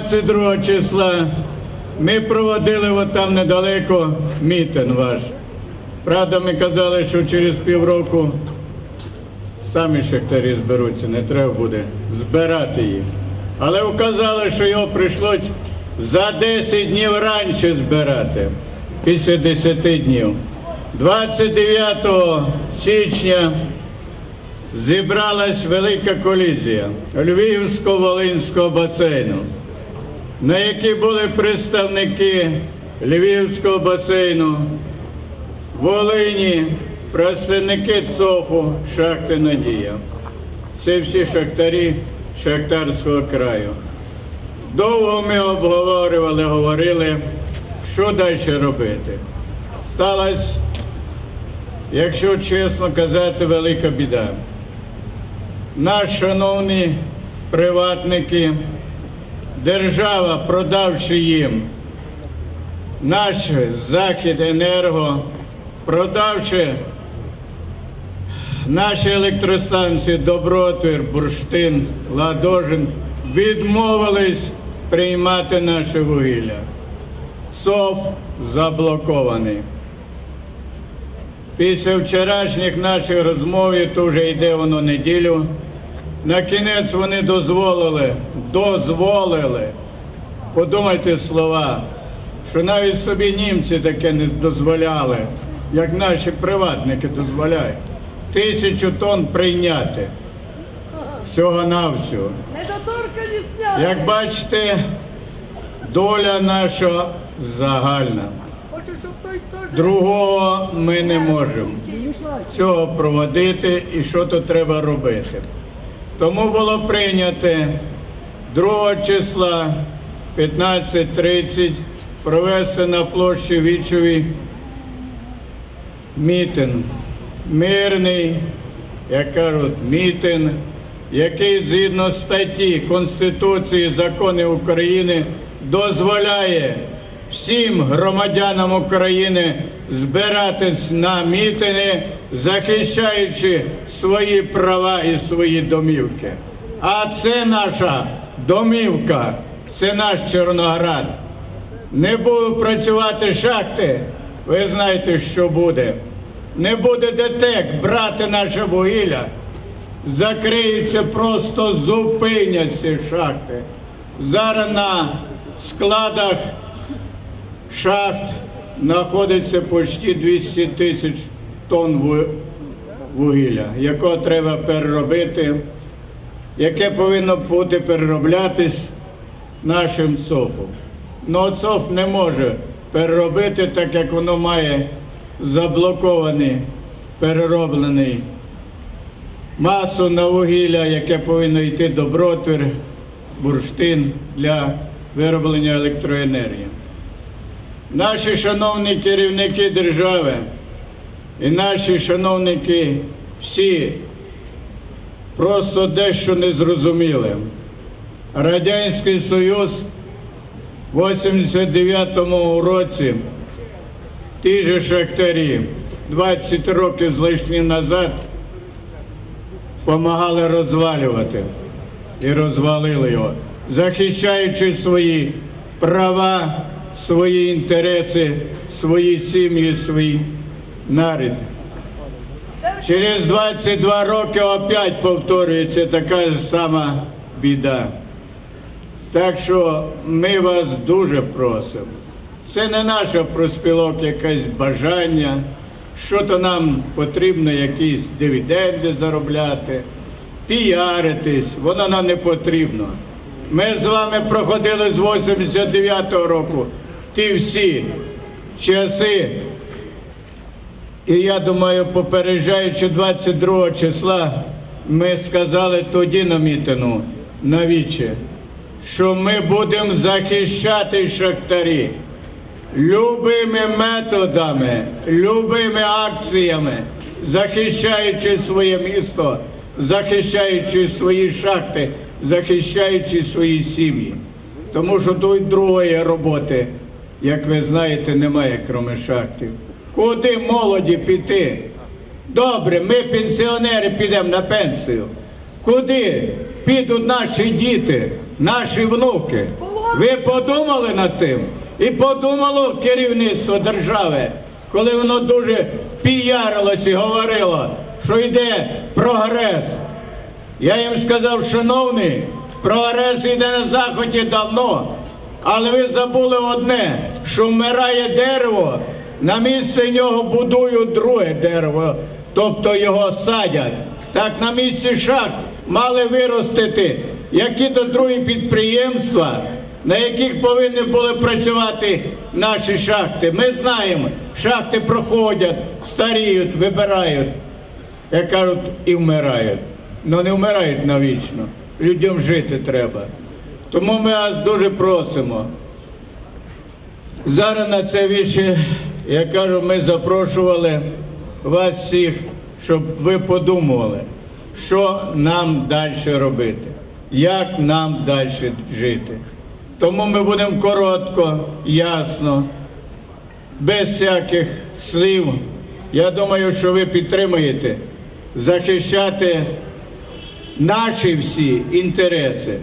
22 числа ми проводили там недалеко мітинг ваш. Правда, ми казали, що через півроку самі шахтарі зберуться, не треба буде збирати їх. Але вказали, що його прийшлось за 10 днів раніше збирати, після 10 днів. 29 січня зібралась велика колізія Львівсько-Волинського басейну, на якій були представники Львівського басейну, Волині, представники ЦОФу, шахти Надія. Це всі шахтарі Шахтарського краю. Довго ми обговорювали, говорили, що далі робити. Сталася, якщо чесно казати, велика біда. Наші шановні приватники, держава, продавши їм наш захід енерго, продавши наші електростанції Добротвір, Бурштин, Ладожин, відмовились приймати наше вугілля. ЦОВ заблокований. Після вчорашніх наших розмов, то вже йде воно неділю, на кінець вони дозволили, дозволили, подумайте слова, що навіть собі німці таке не дозволяли, як наші приватники дозволяють. Тисячу тонн прийняти. Недоторкані сняти. Як бачите, доля наша загальна. Другого ми не можемо цього проводити і що то треба робити. Тому було прийнято 2 числа 15.30 провести на площі Вічові мітинг. Мирний, як кажуть, мітинг, який згідно статті Конституції законів України дозволяє всім громадянам України збиратись на мітинги, захищаючи свої права і свої домівки. А це наша домівка, це наш Чорноград. Не будуть працювати шахти, ви знаєте, що буде. Не буде ДТЕК брати наше вугілля, закриються, просто зупинять ці шахти. Зараз на складах шахт знаходиться почти 200 тисяч тонн вугілля, якого треба переробити, яке повинно бути перероблятись нашим ЦОФом. Ну ЦОФ не може переробити, так як воно має заблокований, перероблений масу на вугілля, яке повинно йти до Бротвір, бурштин для вироблення електроенергії. Наші шановні керівники держави і наші шановники всі просто дещо не зрозуміли. Радянський Союз в 89-му році ті же шахтарі 20 років з лишнім назад допомагали розвалювати і розвалили його, захищаючи свої права, свої інтереси, свої сім'ї, свій нарід. Через 22 роки опять повторюється така ж сама біда. Так що ми вас дуже просимо. Це не наша проспілок, якесь бажання, що то нам потрібно якісь дивіденди заробляти, піаритись, воно нам не потрібно. Ми з вами проходили з 89-го року ті всі часи. І я думаю, попереджаючи 22 числа, ми сказали тоді на мітингу, навіче, що ми будемо захищати шахтарі любими методами, любими акціями, захищаючи своє місто, захищаючи свої шахти, захищаючи свої сім'ї. Тому що тут другої роботи, як ви знаєте, немає, крім шахтів. Куди молоді піти? Добре, ми пенсіонери підемо на пенсію. Куди підуть наші діти, наші внуки? Ви подумали над тим? І подумало керівництво держави, коли воно дуже піярилось і говорило, що йде прогрес. Я їм сказав, шановний, прогрес йде на заході давно, але ви забули одне, що вмирає дерево, на місце нього будують друге дерево, тобто його садять. Так на місці шахт мали виростити які-то другі підприємства, на яких повинні були працювати наші шахти. Ми знаємо, шахти проходять, старіють, вибирають як кажуть, і вмирають. Ну не вмирають навічно. Людям жити треба. Тому ми вас дуже просимо. Зараз на це віче, я кажу, ми запрошували вас всіх, щоб ви подумали, що нам далі робити, як нам далі жити. Тому ми будемо коротко, ясно, без всяких слів. Я думаю, що ви підтримуєте захищати наші всі інтереси.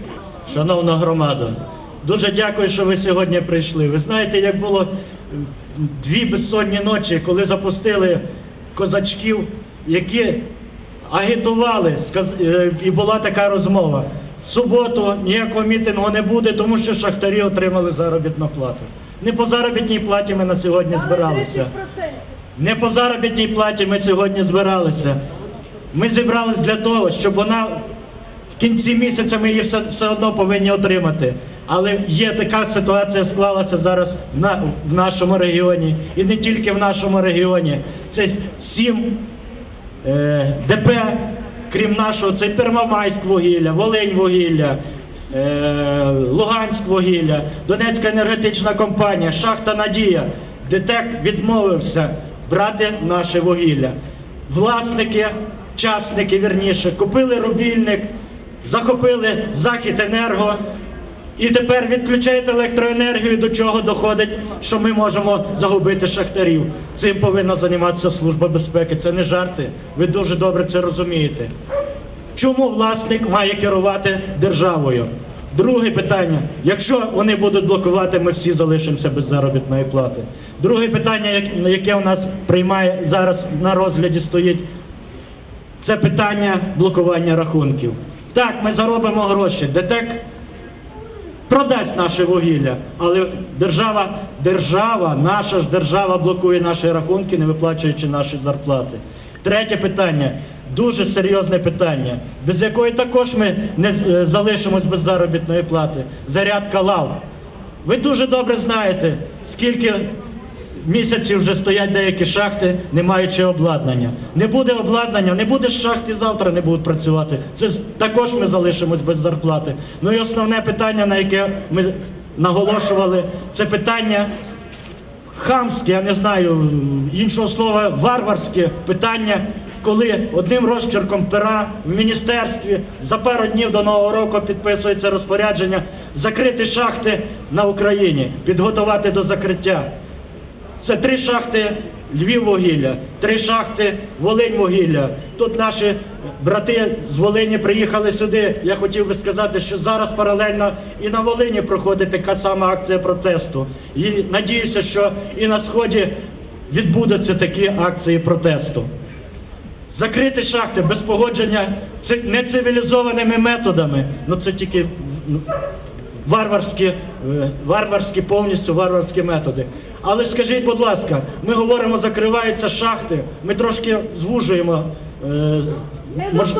Шановна громада, дуже дякую, що ви сьогодні прийшли. Ви знаєте, як було дві безсонні ночі, коли запустили козачків, які агітували, е, і була така розмова. В суботу ніякого мітингу не буде, тому що шахтарі отримали заробітну плату. Не по заробітній платі ми на сьогодні збиралися. Не по заробітній платі ми сьогодні збиралися. Ми зібрались для того, щоб вона в кінці місяця ми її все, все одно повинні отримати. Але є така ситуація склалася зараз в, на, в нашому регіоні, і не тільки в нашому регіоні. Це сім е, ДП, крім нашого, це Первомайськ вугілля, Волинь вугілля, е, Луганськ вугілля, Донецька енергетична компанія, Шахта Надія. ДТЕК відмовився брати наше вугілля. Власники, частники, вірніше, купили рубільник, захопили Захід Енерго. І тепер відключають електроенергію, до чого доходить, що ми можемо загубити шахтарів. Цим повинна займатися служба безпеки. Це не жарти. Ви дуже добре це розумієте. Чому власник має керувати державою? Друге питання: якщо вони будуть блокувати, ми всі залишимося без заробітної плати. Друге питання, яке у нас приймає зараз на розгляді стоїть, це питання блокування рахунків. Так, ми заробимо гроші. ДТЕК продасть наше вугілля, але держава, держава, наша ж держава блокує наші рахунки, не виплачуючи наші зарплати. Третє питання. Дуже серйозне питання, без якої також ми не е, залишимось без заробітної плати. Зарядка лав. Ви дуже добре знаєте, скільки місяців вже стоять деякі шахти, не маючи обладнання. Не буде обладнання, не буде шахти завтра не будуть працювати. Це також ми залишимось без зарплати. Ну і основне питання, на яке ми наголошували, це питання хамське, я не знаю іншого слова, варварське питання, коли одним розчерком пера в міністерстві за пару днів до нового року підписується розпорядження закрити шахти на Україні, підготувати до закриття. Це три шахти Львів вугілля, три шахти Волинь вугілля. Тут наші брати з Волині приїхали сюди. Я хотів би сказати, що зараз паралельно і на Волині проходить така сама акція протесту. І надіюся, що і на сході відбудуться такі акції протесту. Закрити шахти без погодження це не цивілізованими методами. Ну це тільки ну, варварські, е, варварські повністю варварські методи. Але скажіть, будь ласка, ми говоримо, закриваються шахти, ми трошки звужуємо. е, мож-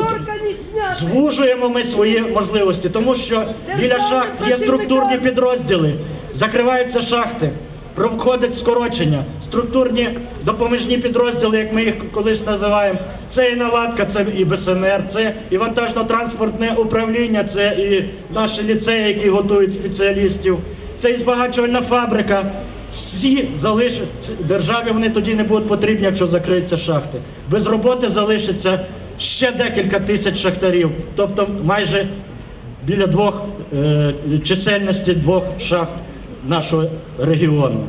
Звужуємо ми свої можливості, тому що біля шахт є структурні підрозділи, закриваються шахти, проходить скорочення, структурні допоміжні підрозділи, як ми їх колись називаємо. Це і наладка, це і БСМР, це і вантажно-транспортне управління, це і наші ліцеї, які готують спеціалістів, це і збагачувальна фабрика. Всі залишаться державі, вони тоді не будуть потрібні, якщо закриються шахти. Без роботи залишиться ще декілька тисяч шахтарів, тобто майже біля двох е, чисельності двох шахт нашого регіону.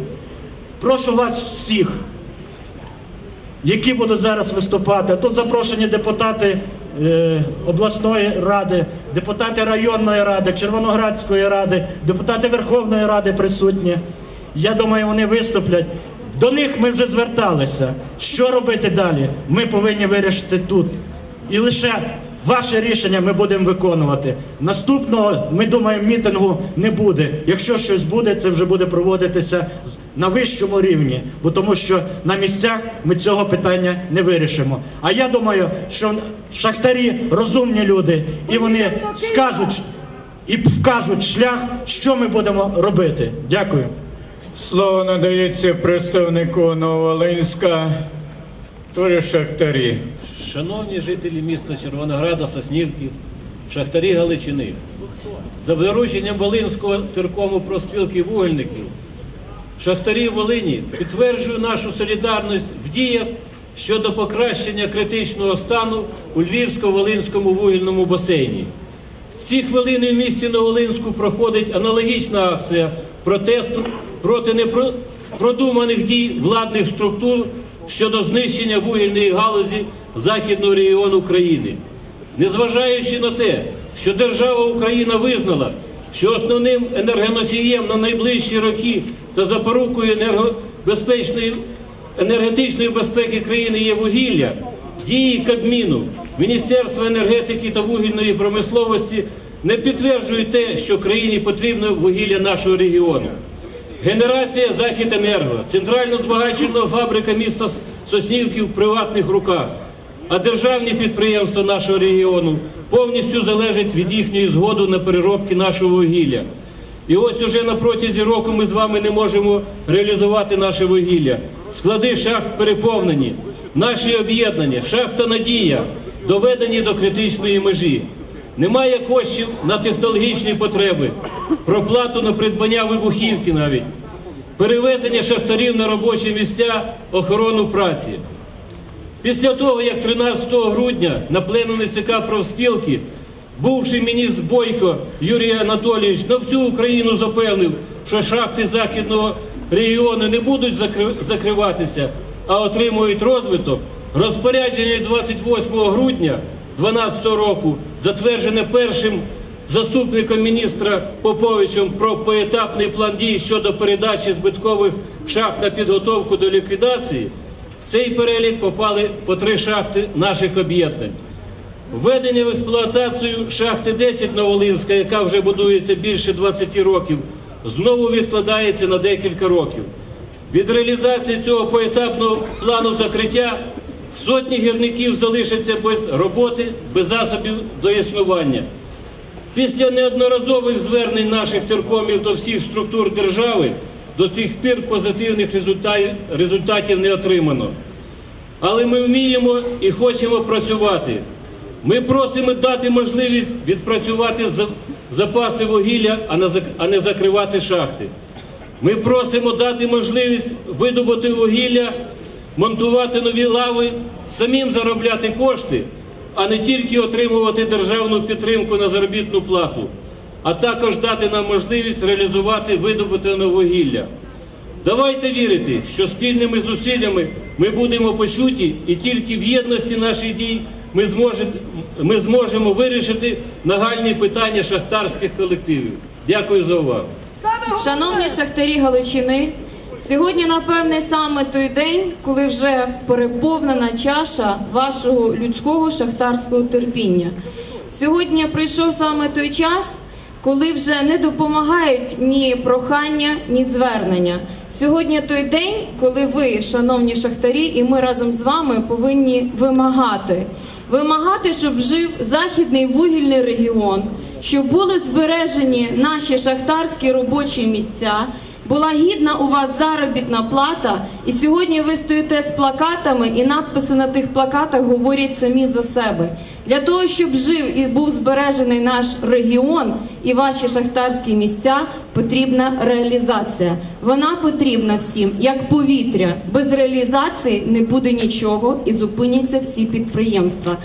Прошу вас всіх, які будуть зараз виступати. Тут запрошені депутати е, обласної ради, депутати районної ради, Червоноградської ради, депутати Верховної Ради присутні. Я думаю, вони виступлять. До них ми вже зверталися. Що робити далі? Ми повинні вирішити тут. І лише ваше рішення ми будемо виконувати. Наступного, ми думаємо, мітингу не буде. Якщо щось буде, це вже буде проводитися з- на вищому рівні, бо тому що на місцях ми цього питання не вирішимо. А я думаю, що шахтарі розумні люди, і вони скажуть і вкажуть шлях, що ми будемо робити. Дякую. Слово надається представнику Нововолинська, теж шахтарі. Шановні жителі міста Червонограда, Соснівки, шахтарі Галичини, за дорученням Волинського теркому проспілки вугільників, шахтарі Волині підтверджую нашу солідарність в діях щодо покращення критичного стану у Львівсько-Волинському вугільному басейні. Ці хвилини в місті Новолинську проходить аналогічна акція протесту проти непродуманих дій владних структур щодо знищення вугільної галузі західного регіону країни. Незважаючи на те, що держава Україна визнала, що основним енергоносієм на найближчі роки та запорукою енергобезпечної енергетичної безпеки країни є вугілля, дії Кабміну, Міністерства енергетики та вугільної промисловості не підтверджують те, що країні потрібно вугілля нашого регіону. Генерація Західенерго, центрально збагачена фабрика міста Соснівки в приватних руках, а державні підприємства нашого регіону повністю залежать від їхньої згоди на переробки нашого вугілля. І ось уже на протязі року ми з вами не можемо реалізувати наше вугілля. Склади шахт переповнені, наші об'єднання, шахта Надія доведені до критичної межі. Немає коштів на технологічні потреби, проплату на придбання вибухівки навіть, перевезення шахтарів на робочі місця, охорону праці. Після того, як 13 грудня на пленумі ЦК профспілки бувший міністр Бойко Юрій Анатолійович на всю Україну запевнив, що шахти західного регіону не будуть закри- закриватися, а отримують розвиток, розпорядження 28 грудня 2012 року, затверджене першим заступником міністра Поповичем про поетапний план дій щодо передачі збиткових шахт на підготовку до ліквідації, в цей перелік попали по три шахти наших об'єднань. Введення в експлуатацію шахти 10 Новолинська, яка вже будується більше 20 років, знову відкладається на декілька років. Від реалізації цього поетапного плану закриття сотні гірників залишаться без роботи, без засобів до існування. Після неодноразових звернень наших теркомів до всіх структур держави до цих пір позитивних результатів, не отримано. Але ми вміємо і хочемо працювати. Ми просимо дати можливість відпрацювати за- запаси вугілля, а не закривати шахти. Ми просимо дати можливість видобути вугілля, монтувати нові лави, самим заробляти кошти, а не тільки отримувати державну підтримку на заробітну плату, а також дати нам можливість реалізувати видобутане вугілля. Давайте вірити, що спільними зусиллями ми будемо почуті, і тільки в єдності наших дій ми, зможе- ми зможемо вирішити нагальні питання шахтарських колективів. Дякую за увагу. Шановні шахтарі Галичини, сьогодні, напевне, саме той день, коли вже переповнена чаша вашого людського шахтарського терпіння. Сьогодні прийшов саме той час, коли вже не допомагають ні прохання, ні звернення. Сьогодні той день, коли ви, шановні шахтарі, і ми разом з вами повинні вимагати. Вимагати, щоб жив західний вугільний регіон, щоб були збережені наші шахтарські робочі місця, була гідна у вас заробітна плата, і сьогодні ви стоїте з плакатами, і надписи на тих плакатах говорять самі за себе. Для того, щоб жив і був збережений наш регіон і ваші шахтарські місця, потрібна реалізація. Вона потрібна всім, як повітря. Без реалізації не буде нічого і зупиняться всі підприємства.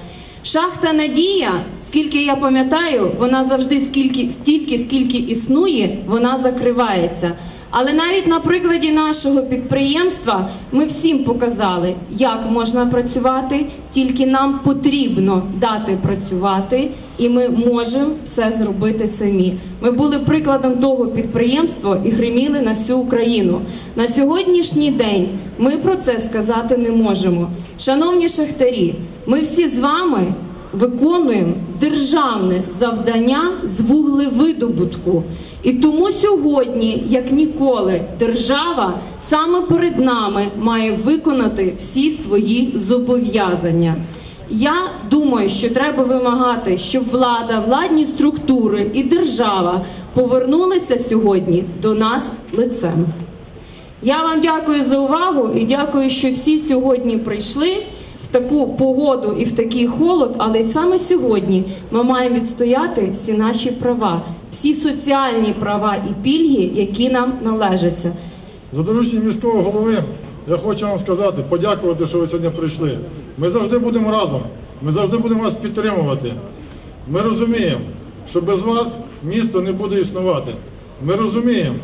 Шахта Надія, скільки я пам'ятаю, вона завжди скільки стільки, скільки існує, вона закривається. Але навіть на прикладі нашого підприємства ми всім показали, як можна працювати, тільки нам потрібно дати працювати, і ми можемо все зробити самі. Ми були прикладом того підприємства і гриміли на всю Україну. На сьогоднішній день ми про це сказати не можемо. Шановні шахтарі, ми всі з вами виконуємо державне завдання з вуглевидобутку. І тому сьогодні, як ніколи, держава саме перед нами має виконати всі свої зобов'язання. Я думаю, що треба вимагати, щоб влада, владні структури і держава повернулися сьогодні до нас лицем. Я вам дякую за увагу і дякую, що всі сьогодні прийшли в таку погоду і в такий холод, але саме сьогодні ми маємо відстояти всі наші права, всі соціальні права і пільги, які нам належаться. За дорученням міського голови я хочу вам сказати, подякувати, що ви сьогодні прийшли. Ми завжди будемо разом, ми завжди будемо вас підтримувати. Ми розуміємо, що без вас місто не буде існувати. Ми розуміємо,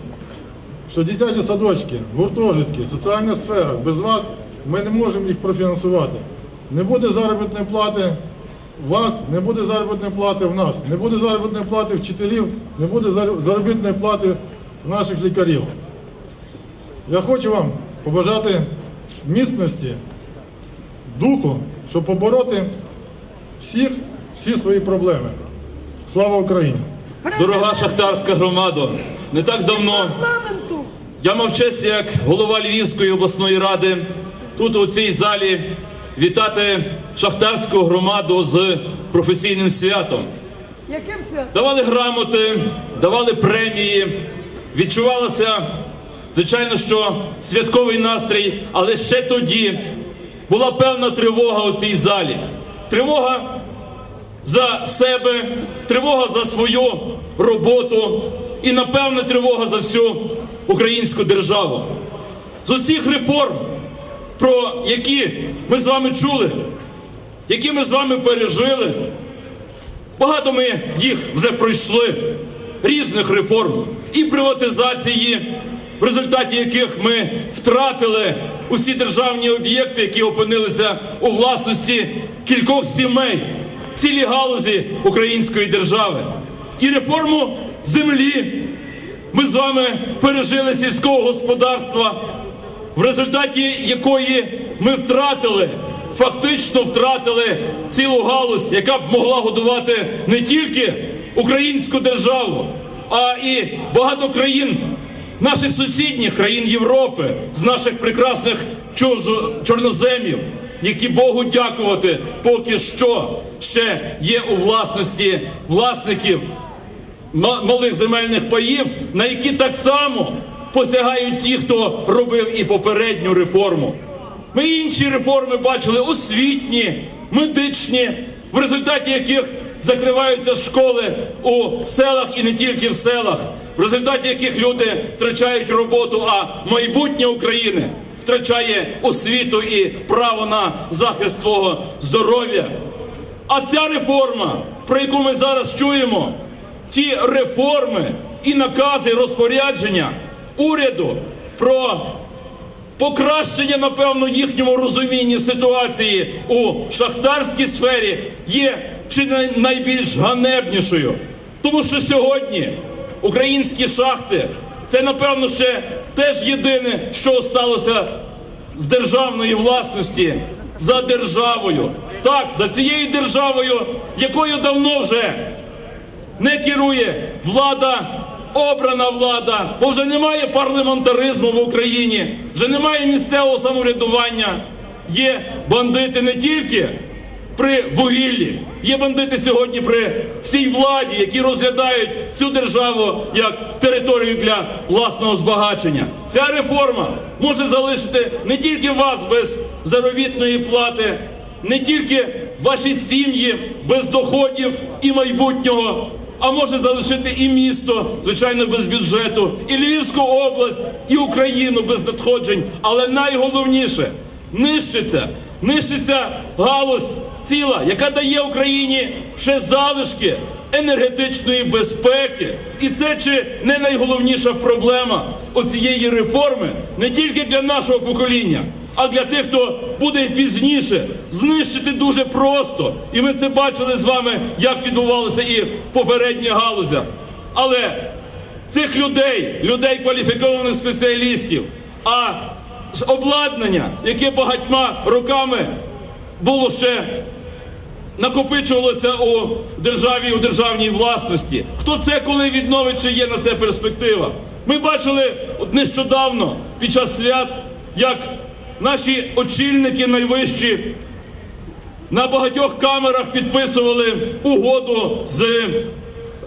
що дитячі садочки, гуртожитки, соціальна сфера, без вас ми не можемо їх профінансувати. Не буде заробітної плати у вас, не буде заробітної плати в нас, не буде заробітної плати вчителів, не буде заробітної плати в наших лікарів. Я хочу вам побажати міцності, духу, щоб побороти всіх, всі свої проблеми. Слава Україні! Дорога шахтарська громада, не так давно я мав честь як голова Львівської обласної ради тут у цій залі вітати шахтарську громаду з професійним святом. Яким святом? Давали грамоти, давали премії, відчувалося, звичайно, що святковий настрій, але ще тоді була певна тривога у цій залі. Тривога за себе, тривога за свою роботу і, напевне, тривога за всю українську державу. З усіх реформ, про які ми з вами чули, які ми з вами пережили, Багато ми їх вже пройшли, різних реформ і приватизації, в результаті яких ми втратили усі державні об'єкти, які опинилися у власності кількох сімей, цілі галузі української держави. І реформу землі ми з вами пережили сільського господарства, в результаті якої ми втратили, фактично втратили цілу галузь, яка б могла годувати не тільки українську державу, а і багато країн, наших сусідніх країн Європи, з наших прекрасних чорноземів, які Богу дякувати, поки що ще є у власності власників малих земельних паїв, на які так само посягають ті, хто робив і попередню реформу. Ми інші реформи бачили освітні, медичні, в результаті яких закриваються школи у селах і не тільки в селах, в результаті яких люди втрачають роботу, а майбутнє України втрачає освіту і право на захист свого здоров'я. А ця реформа, про яку ми зараз чуємо, ті реформи і накази, розпорядження уряду про покращення, напевно, їхньому розумінні ситуації у шахтарській сфері є чи не найбільш ганебнішою. Тому що сьогодні українські шахти це, напевно, ще теж єдине, що сталося з державної власності за державою. Так, за цією державою, якою давно вже не керує влада, обрана влада, бо вже немає парламентаризму в Україні, вже немає місцевого самоврядування. Є бандити не тільки при вугіллі, є бандити сьогодні при всій владі, які розглядають цю державу як територію для власного збагачення. Ця реформа може залишити не тільки вас без заробітної плати, не тільки ваші сім'ї без доходів і майбутнього, а може залишити і місто, звичайно, без бюджету, і Львівську область, і Україну без надходжень. Але найголовніше нищиться, нищиться галузь ціла, яка дає Україні ще залишки енергетичної безпеки. І це чи не найголовніша проблема оцієї реформи не тільки для нашого покоління, а для тих, хто буде пізніше знищити дуже просто. І ми це бачили з вами, як відбувалося і в попередніх галузях. Але цих людей, людей кваліфікованих спеціалістів, а обладнання, яке багатьма роками було ще накопичувалося у державі у державній власності. Хто це коли відновить, чи є на це перспектива? Ми бачили от нещодавно під час свят, як наші очільники найвищі на багатьох камерах підписували угоду з,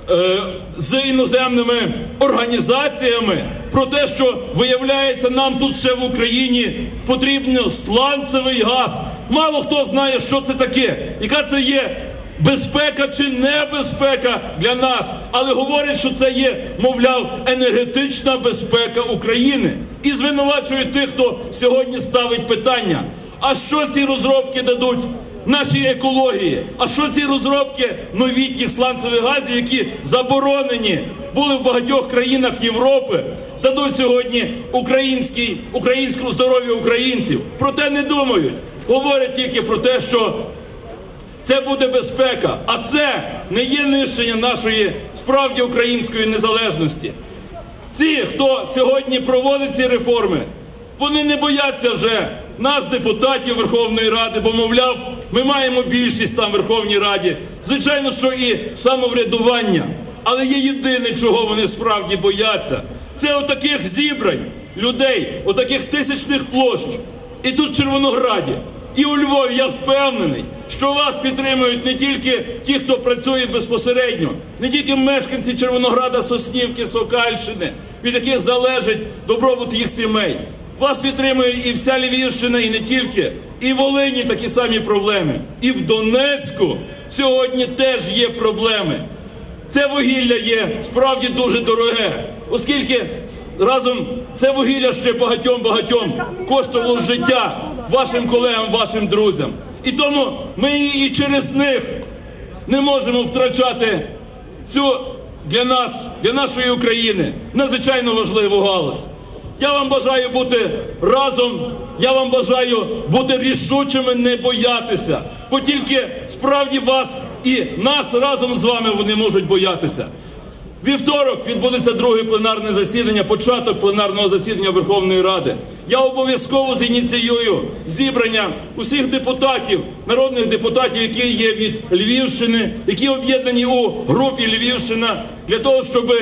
е, з іноземними організаціями про те, що виявляється, нам тут ще в Україні потрібен сланцевий газ. Мало хто знає, що це таке, яка це є. Безпека чи небезпека для нас, але говорять, що це є, мовляв, енергетична безпека України. І звинувачують тих, хто сьогодні ставить питання. А що ці розробки дадуть нашій екології? А що ці розробки новітніх сланцевих газів, які заборонені були в багатьох країнах Європи, дадуть сьогодні українській, українському здоров'ю українців? Про те не думають. Говорять тільки про те, що це буде безпека, а це не є нищення нашої справді української незалежності. Ці, хто сьогодні проводить ці реформи, вони не бояться вже нас, депутатів Верховної Ради, бо, мовляв, ми маємо більшість там в Верховній Раді. Звичайно, що і самоврядування. Але є єдине, чого вони справді бояться. Це отаких зібрань людей, отаких тисячних площ. І тут в Червонограді, і у Львові я впевнений, що вас підтримують не тільки ті, хто працює безпосередньо, не тільки мешканці Червонограда, Соснівки, Сокальщини, від яких залежить добробут їх сімей. Вас підтримує і вся Львівщина, і не тільки. І в Волині такі самі проблеми. І в Донецьку сьогодні теж є проблеми. Це вугілля є справді дуже дороге, оскільки разом це вугілля ще багатьом багатьом коштувало життя вашим колегам, вашим друзям. І тому ми і через них не можемо втрачати цю для нас, для нашої України надзвичайно важливу галузь. Я вам бажаю бути разом. Я вам бажаю бути рішучими, не боятися, бо тільки справді вас і нас разом з вами вони можуть боятися. Вівторок відбудеться друге пленарне засідання, початок пленарного засідання Верховної Ради. Я обов'язково зініціюю зібрання усіх депутатів, народних депутатів, які є від Львівщини, які об'єднані у групі Львівщина, для того, щоб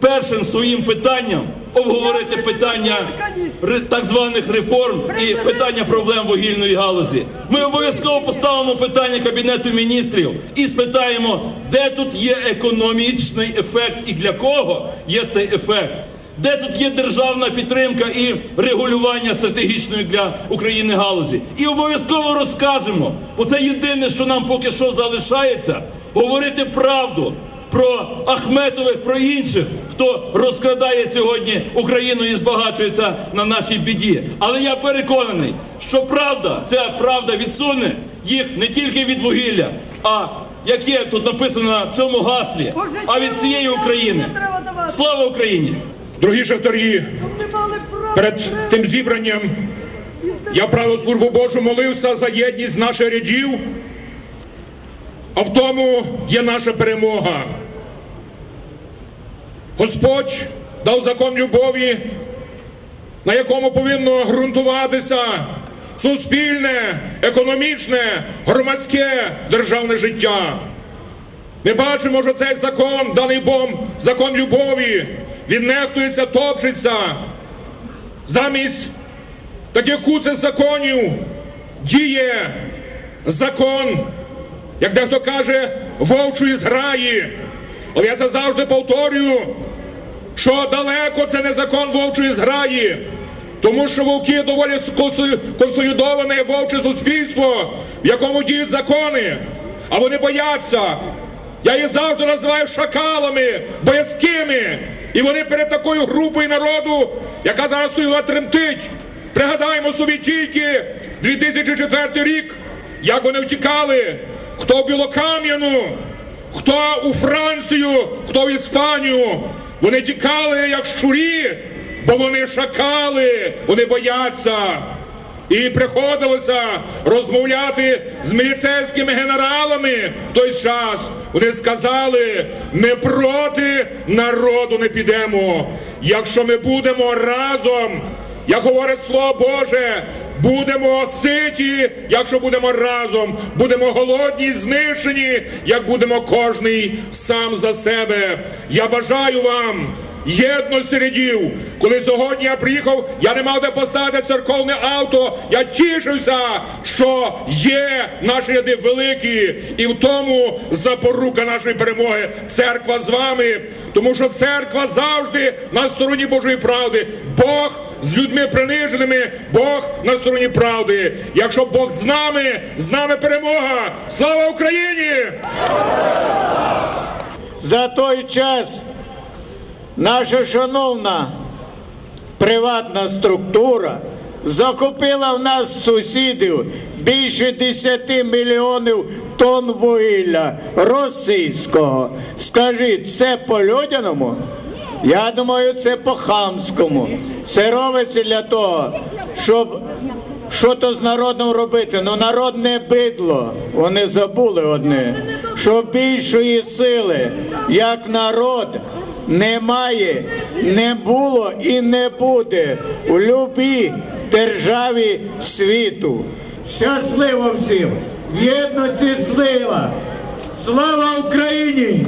першим своїм питанням обговорити питання так званих реформ і питання проблем вугільної галузі. Ми обов'язково поставимо питання Кабінету міністрів і спитаємо, де тут є економічний ефект і для кого є цей ефект. Де тут є державна підтримка і регулювання стратегічної для України галузі? І обов'язково розкажемо, бо це єдине, що нам поки що залишається, говорити правду про Ахметових, про інших, хто розкрадає сьогодні Україну і збагачується на нашій біді. Але я переконаний, що правда, ця правда відсуне їх не тільки від вугілля, а як є тут написано на цьому гаслі, а від всієї України. Слава Україні! Дорогі шахтарі, перед тим зібранням я правил службу Божу молився за єдність наших рядів, а в тому є наша перемога. Господь дав закон любові, на якому повинно ґрунтуватися суспільне, економічне, громадське державне життя. Ми бачимо, що цей закон, даний Богом, закон любові, він нехтується, топчеться. Замість таких куцих законів діє закон, як дехто каже, вовчої зграї. Але я це завжди повторюю, що далеко це не закон вовчої зграї. Тому що вовки доволі консолідоване вовче суспільство, в якому діють закони, а вони бояться. Я їх завжди називаю шакалами, боязкими. І вони перед такою групою народу, яка зараз стоїла тремтить. Пригадаємо собі тільки 2004 рік, як вони втікали, хто в Білокам'яну, хто у Францію, хто в Іспанію. Вони тікали як щурі, бо вони шакали, вони бояться. І приходилося розмовляти з міліцейськими генералами в той час. Вони сказали, ми проти народу не підемо. Якщо ми будемо разом, як говорить Слово Боже, будемо ситі, якщо будемо разом, будемо голодні, знищені, як будемо кожний сам за себе. Я бажаю вам єдності рядів. Коли сьогодні я приїхав, я не мав де поставити церковне авто. Я тішився, що є наші ряди великі, і в тому запорука нашої перемоги. Церква з вами, тому що церква завжди на стороні Божої правди. Бог. З людьми приниженими Бог на стороні правди. Якщо Бог з нами, з нами перемога. Слава Україні! За той час наша шановна приватна структура закупила в нас сусідів більше 10 мільйонів тонн вугілля російського. Скажіть, це по людяному? Я думаю, це по хамському. Це робиться для того, щоб що то з народом робити. Ну народ не бидло. Вони забули одне, що більшої сили, як народ, немає, не було і не буде у любій державі світу. Щасливо всім! В єдності сила! Слава Україні!